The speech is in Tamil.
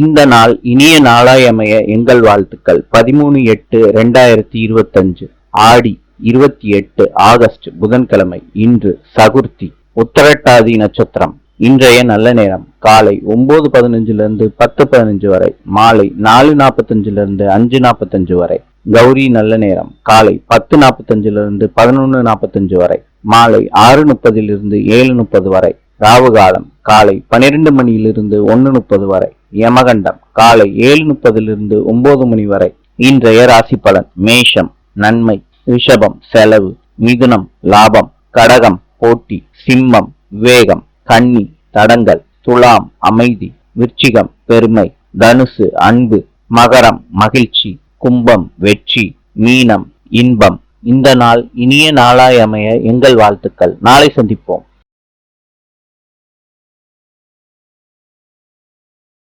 இந்த நாள் இனிய நாளாய் அமைய எங்கள் வாழ்த்துக்கள். பதிமூணு எட்டு ரெண்டாயிரத்தி இருபத்தஞ்சு ஆடி இருபத்தி எட்டு ஆகஸ்ட் புதன்கிழமை இன்று சகுர்த்தி உத்தரட்டாதி நட்சத்திரம். இன்றைய நல்ல நேரம் காலை ஒன்பது பதினஞ்சுல இருந்து பத்து பதினஞ்சு வரை மாலை நாலு நாற்பத்தஞ்சுல இருந்து அஞ்சு நாற்பத்தஞ்சு வரை. கௌரி நல்ல நேரம் காலை பத்து நாற்பத்தஞ்சுல இருந்து நாற்பத்தஞ்சு வரை மாலை ஆறு முப்பதிலிருந்து ஏழு முப்பது வரை. ராவுகாலம் காலை பன்னிரண்டு மணியிலிருந்து ஒன்னு முப்பது வரை. யமகண்டம் காலை ஏழு முப்பதிலிருந்து ஒன்பது மணி வரை. இன்றைய ராசி பலன் மேஷம் நன்மை ரிஷபம் செலவு மிதுனம் லாபம் கடகம் போட்டி சிம்மம் விவேகம் கன்னி தடங்கள் துலாம் அமைதி விருச்சிகம் பெருமை தனுசு அன்பு மகரம் மகிழ்ச்சி கும்பம் வெற்றி மீனம் இன்பம். இந்த நாள் இனிய நாளாய் அமைய எங்கள் வாழ்த்துக்கள். நாளை சந்திப்போம்.